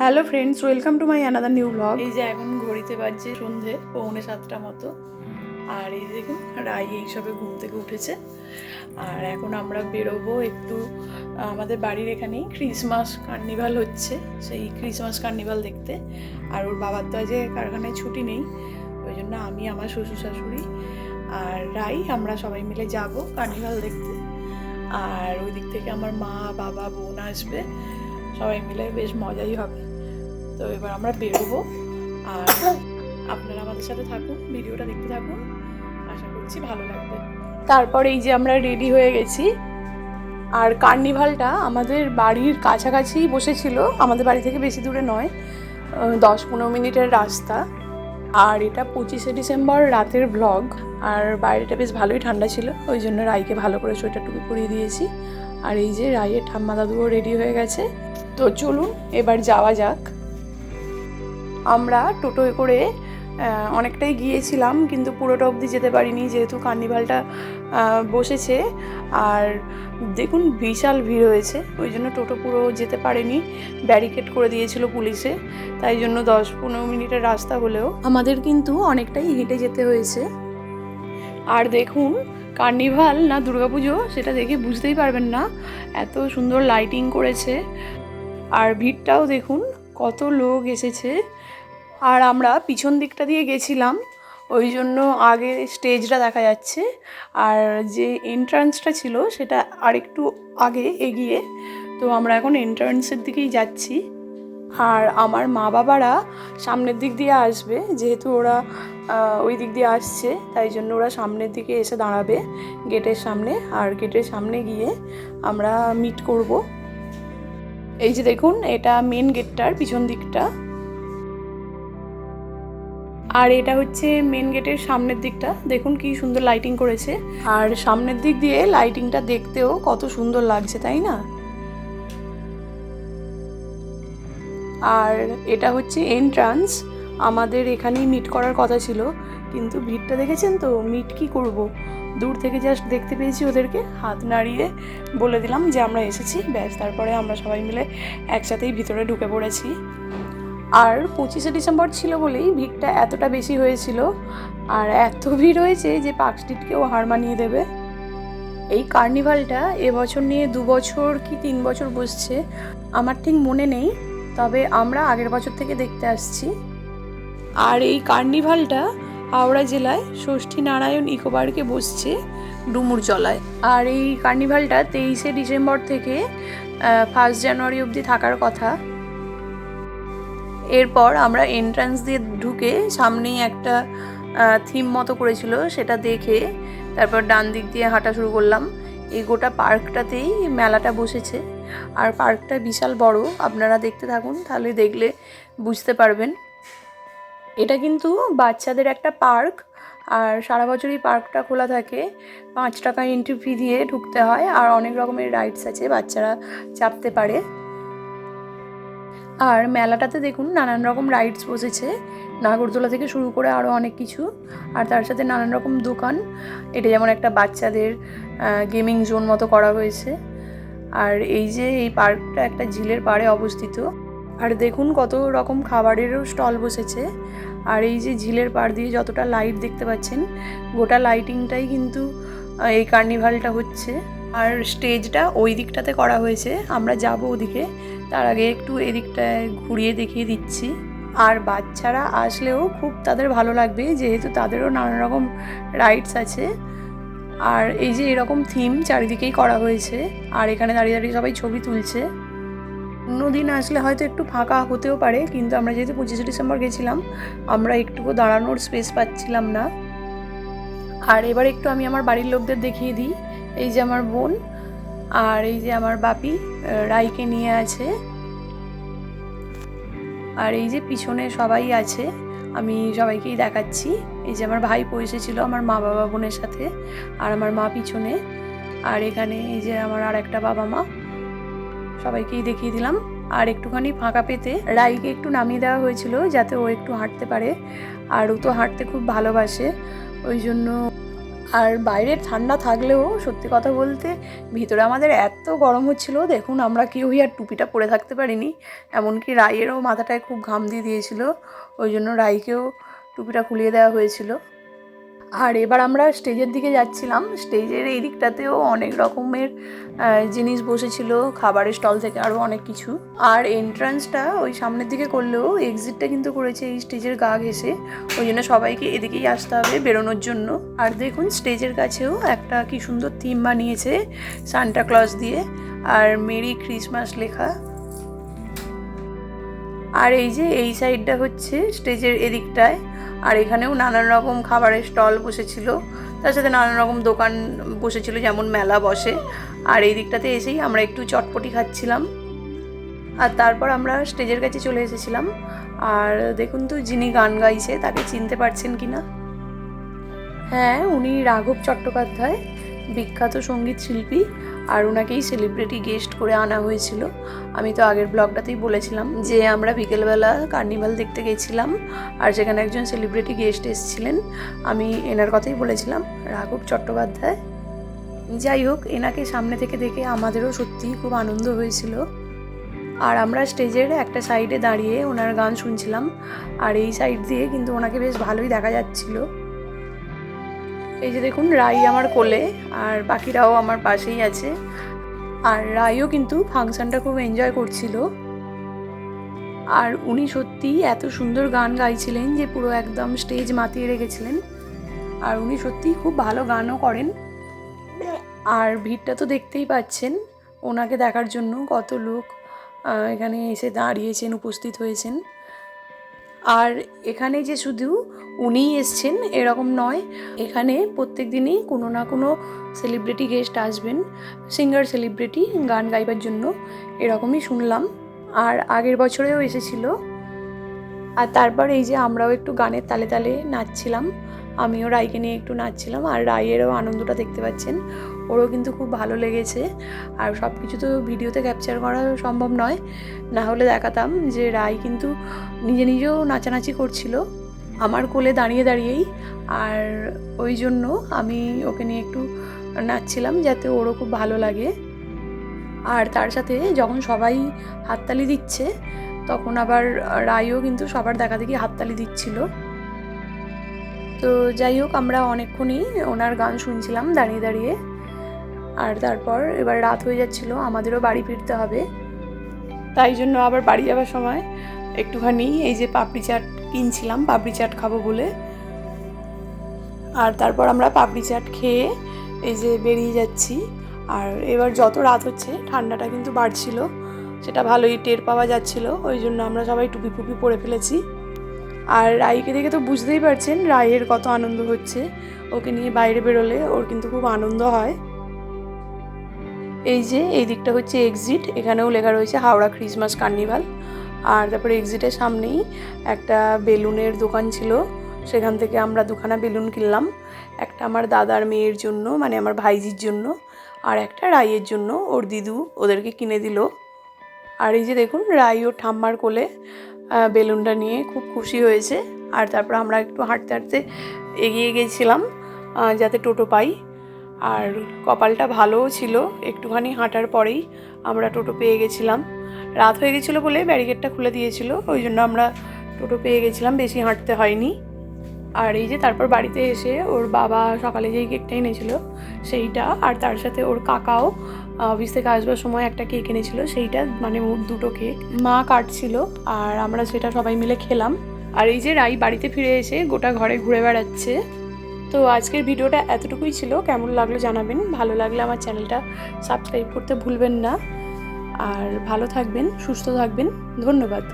Hello friends welcome to my another new blog এই যে এখন ঘড়িতে বাজছে সন্ধে, পৌনে সাতটা মতো। আর এই দেখুন, রাই এইসবে ঘুম থেকে উঠেছে। আর এখন আমরা বেরোবো একটু, আমাদের বাড়ির এখানেই ক্রিসমাস কার্নিভাল হচ্ছে, সেই ক্রিসমাস কার্নিভাল দেখতে। আর ওর বাবার তো আজ কারখানায় ছুটি নেই, ওই জন্য আমি, আমার শ্বশুর শাশুড়ি আর রাই, আমরা সবাই মিলে যাব কার্নিভাল দেখতে। আর ওই দিক থেকে আমার মা, বাবা, বোন আসবে, সবাই মিলে বেশ মজাই হবে। তো এবার আমরা বেরোবো। আর আপনারা আমাদের সাথে থাকুন, ভিডিওটা দেখতে থাকুন। আশা করছি ভালো লাগবে। তারপর এই যে আমরা রেডি হয়ে গেছি। আর কার্নিভালটা আমাদের বাড়ির কাছাকাছি বসেছিল। আমাদের বাড়ি থেকে বেশি দূরে নয় দশ পনেরো মিনিটের রাস্তা। আর এটা পঁচিশে ডিসেম্বর রাতের ব্লগ আর বাইরেটা বেশ ভালোই ঠান্ডা ছিল, ওই জন্য রাইকে ভালো করে সোয়েটার টুপি পরিয়ে দিয়েছি। আর এই যে রাইয়ের ঠাম্মা দাদুও রেডি হয়ে গেছে। তো চলুন, এবার যাওয়া যাক। আমরা টোটোয় করে অনেকটাই গিয়েছিলাম, কিন্তু পুরোটা অবধি যেতে পারিনি, যেহেতু কার্নিভালটা বসেছে। আর দেখুন, বিশাল ভিড় হয়েছে, ওই জন্য টোটো পুরো যেতে পারেনি, ব্যারিকেড করে দিয়েছিল পুলিশে, তাই জন্য দশ পনেরো মিনিটের রাস্তা হলেও। আমাদের কিন্তু অনেকটাই হেঁটে যেতে হয়েছে। আর দেখুন, কার্নিভাল না দুর্গাপুজো, সেটা দেখে বুঝতেই পারবেন না, এত সুন্দর লাইটিং করেছে। আর ভিড়টাও দেখুন, কত লোক এসেছে। আর আমরা পিছন দিকটা দিয়ে গেছিলাম, ওই জন্য আগে স্টেজটা দেখা যাচ্ছে। আর যে এন্ট্রান্সটা ছিল, সেটা আরেকটু আগে এগিয়ে। তো আমরা এখন এন্ট্রান্সের দিকেই যাচ্ছি। আর আমার মা বাবারা সামনের দিক দিয়ে আসবে, যেহেতু ওরা ওই দিক দিয়ে আসছে, তাই জন্য ওরা সামনের দিকে এসে দাঁড়াবে গেটের সামনে। আর গেটের সামনে গিয়ে আমরা মিট করব। এই যে দেখুন, এটা মেন গেটটার পিছন দিকটা। আর এটা হচ্ছে মেন গেটের সামনের দিকটা। দেখুন কি সুন্দর লাইটিং করেছে। আর সামনের দিক দিয়ে লাইটিংটা দেখতেও কত সুন্দর লাগছে, তাই না? আর এটা হচ্ছে এন্ট্রান্স আমাদের এখানেই মিট করার কথা ছিল, কিন্তু ভিড়টা দেখেছেন তো? মিট কি করব? দূর থেকে জাস্ট দেখতে পেয়েছি ওদেরকে, হাত নাড়িয়ে বলে দিলাম যে আমরা এসেছি। ব্যাস, তারপরে আমরা সবাই মিলে একসাথেই ভিতরে ঢুকে পড়েছি। আর পঁচিশে ডিসেম্বর ছিল বলেই ভিড়টা এতটা বেশি হয়েছিল। আর এত ভিড় হয়েছে যে পার্ক স্ট্রিটকেও হার মানিয়ে দেবে। এই কার্নিভালটা এবছর নিয়ে দু বছর কি তিন বছর বসছে, আমার ঠিক মনে নেই। তবে আমরা আগের বছর থেকে দেখতে আসছি। আর এই কার্নিভালটা হাওড়া জেলায় ষষ্ঠী নারায়ণ ইকো পার্কে বসছে ডুমুরজলায় আর এই কার্নিভালটা তেইশে ডিসেম্বর থেকে ফার্স্ট জানুয়ারি অবধি থাকার কথা। এরপর আমরা এন্ট্রান্স দিয়ে ঢুকে সামনেই একটা থিম মতো করেছিল, সেটা দেখে তারপর ডান দিক দিয়ে হাঁটা শুরু করলাম। এই গোটা পার্কটাতেই মেলাটা বসেছে। আর পার্কটা বিশাল বড়, আপনারা দেখতে থাকুন, তাহলে দেখলে বুঝতে পারবেন। এটা কিন্তু বাচ্চাদের একটা পার্ক, আর সারা বছরই পার্কটা খোলা থাকে। পাঁচ টাকা এন্ট্রি ফি দিয়ে ঢুকতে হয়, আর অনেক রকমের রাইডস আছে, বাচ্চারা চাপতে পারে। আর মেলাটাতে দেখুন নানান রকম রাইডস বসেছে। নাগরদোলা থেকে শুরু করে আরও অনেক কিছু। আর তার সাথে নানান রকম দোকান। এটা যেমন একটা বাচ্চাদের গেমিং জোন মতো করা হয়েছে। আর এই যে এই পার্কটা একটা ঝিলের পাড়ে অবস্থিত। আর দেখুন কত রকম খাবারেরও স্টল বসেছে। আর এই যে ঝিলের পাড় দিয়ে যতটা লাইট দেখতে পাচ্ছেন, গোটা লাইটিংটাই কিন্তু এই কার্নিভালটা হচ্ছে। আর স্টেজটা ওই দিকটাতে করা হয়েছে। আমরা যাব ওদিকে। তার আগে একটু এদিকটায় ঘুরিয়ে দেখিয়ে দিচ্ছি। আর বাচ্চারা আসলেও খুব তাদের ভালো লাগবে, যেহেতু তাদেরও নানা রকম রাইডস আছে। আর এই যে এরকম থিম চারিদিকেই করা হয়েছে, আর এখানে দাঁড়িয়ে দাঁড়িয়ে সবাই ছবি তুলছে। অন্য দিন আসলে হয়তো একটু ফাঁকা হতেও পারে, কিন্তু আমরা যেহেতু পঁচিশে ডিসেম্বর গেছিলাম, আমরা একটুকু দাঁড়ানোর স্পেস পাচ্ছিলাম না। আর এবার একটু আমি আমার বাড়ির লোকদের দেখিয়ে দিই। এই যে আমার বোন আর এই যে আমার বাপি রাইকে নিয়ে আছে। আর এই যে পিছনে সবাই আছে, আমি সবাইকেই দেখাচ্ছি। এই যে আমার ভাই এসেছিল, আমার মা বাবা বোনের সাথে আর আমার মা পিছনে। আর এখানে এই যে আমার আর একটা বাবা মা, সবাইকেই দেখিয়ে দিলাম। আর একটুখানি ফাঁকা পেতে রাইকে একটু নামিয়ে দেওয়া হয়েছিল, যাতে ও একটু হাঁটতে পারে। আর ও তো হাঁটতে খুব ভালোবাসে, ওই জন্য আর বাইরে ঠান্ডা থাকলেও, সত্যি কথা বলতে ভিতরে আমাদের এত গরম হচ্ছিল, দেখুন আমরা কেউই আর টুপিটা পরে থাকতে পারিনি। এমনকি রায়েরও মাথাটায় খুব ঘাম দিয়ে দিয়েছিল, ওই জন্য রাইকেও টুপিটা খুলিয়ে দেওয়া হয়েছিল। আর এবার আমরা স্টেজের দিকে যাচ্ছিলাম। স্টেজের এই দিকটাতেও অনেক রকমের জিনিস বসেছিল, খাবারের স্টল থেকে আরও অনেক কিছু। আর এন্ট্রান্সটা ওই সামনের দিকে করলেও এক্সিটটা কিন্তু করেছে এই স্টেজের গা ঘেসে ওই জন্য সবাইকে এদিকেই আসতে হবে বেরোনোর জন্য। আর দেখুন, স্টেজের কাছেও একটা কি সুন্দর থিম বানিয়েছে সান্টা ক্লজ দিয়ে। আর মেরি ক্রিসমাস লেখা। আর এই যে এই সাইডটা হচ্ছে স্টেজের এদিকটায়। আর এখানেও নানান রকম খাবারের স্টল বসেছিল। তার সাথে নানান রকম দোকান বসেছিল, যেমন মেলা বসে। আর এই দিকটাতে এসেই আমরা একটু চটপটি খাচ্ছিলাম। আর তারপর আমরা স্টেজের কাছে চলে এসেছিলাম। আর দেখুন তো, যিনি গান গাইছে, তাকে চিনতে পারছেন কি না? হ্যাঁ উনি রাঘব চট্টোপাধ্যায়, বিখ্যাত সংগীত শিল্পী। আর ওনাকেই সেলিব্রিটি গেস্ট করে আনা হয়েছিল। আমি তো আগের ব্লগটাতেই বলেছিলাম যে আমরা বিকেলবেলা কার্নিভাল দেখতে গেছিলাম আর সেখানে একজন সেলিব্রিটি গেস্ট এসেছিলেন, আমি এনার কথাই বলেছিলাম, রাঘব চট্টোপাধ্যায়। যাই হোক, এনাকে সামনে থেকে দেখে আমাদেরও সত্যিই খুব আনন্দ হয়েছিল। আর আমরা স্টেজের একটা সাইডে দাঁড়িয়ে ওনার গান শুনছিলাম, আর এই সাইড দিয়ে কিন্তু ওনাকে বেশ ভালোই দেখা যাচ্ছিল। এই যে দেখুন, রাই আমার কোলে আর বাকিরাও আমার পাশেই আছে। আর রাইও কিন্তু ফাংশনটা খুব এনজয় করছিল। আর উনি সত্যিই এত সুন্দর গান গাইছিলেন যে পুরো একদম স্টেজ মাতিয়ে রেখেছিলেন। আর উনি সত্যিই খুব ভালো গানও করেন। আর ভিড়টা তো দেখতেই পাচ্ছেন, ওনাকে দেখার জন্য কত লোক এখানে এসে দাঁড়িয়েছেন, উপস্থিত হয়েছেন। আর এখানে যে শুধু উনিই এসছেন, এরকম নয়, এখানে প্রত্যেক দিনই কোনো না কোনো সেলিব্রিটি গেস্ট আসবেন সিঙ্গার সেলিব্রিটি গান গাইবার জন্য, এরকমই শুনলাম। আর আগের বছরেও এসেছিল। আর তারপর এই যে আমরাও একটু গানের তালে তালে নাচছিলাম, আমিও রাইকে নিয়ে একটু নাচছিলাম, আর রাইয়েরও আনন্দটা দেখতে পাচ্ছেন। ওরও কিন্তু খুব ভালো লেগেছে। আর সব কিছু তো ভিডিওতে ক্যাপচার করা সম্ভব নয়। না হলে দেখাতাম যে রাই কিন্তু নিজে নিজেও নাচানাচি করছিল। আমার কোলে দাঁড়িয়ে দাঁড়িয়েই। আর ওই জন্য আমি ওকে নিয়ে একটু নাচছিলাম যাতে ওরও খুব ভালো লাগে। আর তার সাথে যখন সবাই হাততালি দিচ্ছে, তখন আবার রাইও কিন্তু সবার দেখা দেখি হাততালি দিচ্ছিল। তো যাই হোক, আমরা অনেকক্ষণই ওনার গান শুনছিলাম দাঁড়িয়ে দাঁড়িয়ে। আর তারপর এবার রাত হয়ে যাচ্ছিল, আমাদেরও বাড়ি ফিরতে হবে। তাই জন্য আবার বাড়ি যাওয়ার সময় একটুখানি এই যে পাপড়ি চাট কিনছিলাম, পাপড়ি চাট খাব বলে। আর তারপর আমরা পাপড়ি চাট খেয়ে এই যে বেরিয়ে যাচ্ছি। আর এবার যত রাত হচ্ছে, ঠান্ডাটা কিন্তু বাড়ছিল, সেটা ভালোই টের পাওয়া যাচ্ছিল, ওই জন্য আমরা সবাই টুপি ফুপি পরে ফেলেছি। আর রাইকে দেখে তো বুঝতেই পারছেন রাইয়ের কত আনন্দ হচ্ছে। ওকে নিয়ে বাইরে বেরোলে ওর কিন্তু খুব আনন্দ হয়। এই যে, এই দিকটা হচ্ছে এক্সিট এখানেও লেখা রয়েছে হাওড়া ক্রিসমাস কার্নিভাল আর তারপরে এক্সিটের সামনেই একটা বেলুনের দোকান ছিল, সেখান থেকে আমরা দুখানা বেলুন কিনলাম। একটা আমার দাদার মেয়ের জন্য মানে আমার ভাইজির জন্য, আর একটা রাইয়ের জন্য ওর দিদু ওদেরকে কিনে দিল। আর এই যে দেখুন, রাই ওর ঠাম্মার কোলে বেলুনটা নিয়ে খুব খুশি হয়েছে। আর তারপর আমরা একটু হাঁটতে হাঁটতে এগিয়ে গেছিলাম যাতে টোটো পাই। আর কপালটা ভালোও ছিল, একটুখানি হাঁটার পরেই আমরা টোটো পেয়ে গেছিলাম। রাত হয়ে গেছিল বলে ব্যারিকেডটা খুলে দিয়েছিল, ওই জন্য আমরা টোটো পেয়ে গেছিলাম, বেশি হাঁটতে হয়নি। আর এই যে তারপর বাড়িতে এসে ওর বাবা সকালে যেই কেকটা এনেছিল সেইটা, আর তার সাথে ওর কাকাও অফিস থেকে আসবার সময় একটা কেক এনেছিল, সেইটা মানে ওর দুটো কেক। মা কাটছিল, আর আমরা সেটা সবাই মিলে খেলাম। আর এই যে রাই বাড়িতে ফিরে এসে গোটা ঘরে ঘুরে বেড়াচ্ছে। তো আজকের ভিডিওটা এতটুকুই ছিল। কেমন লাগল জানাবেন। ভালো লাগলে আমার চ্যানেলটা সাবস্ক্রাইব করতে ভুলবেন না। আর ভালো থাকবেন, সুস্থ থাকবেন। ধন্যবাদ।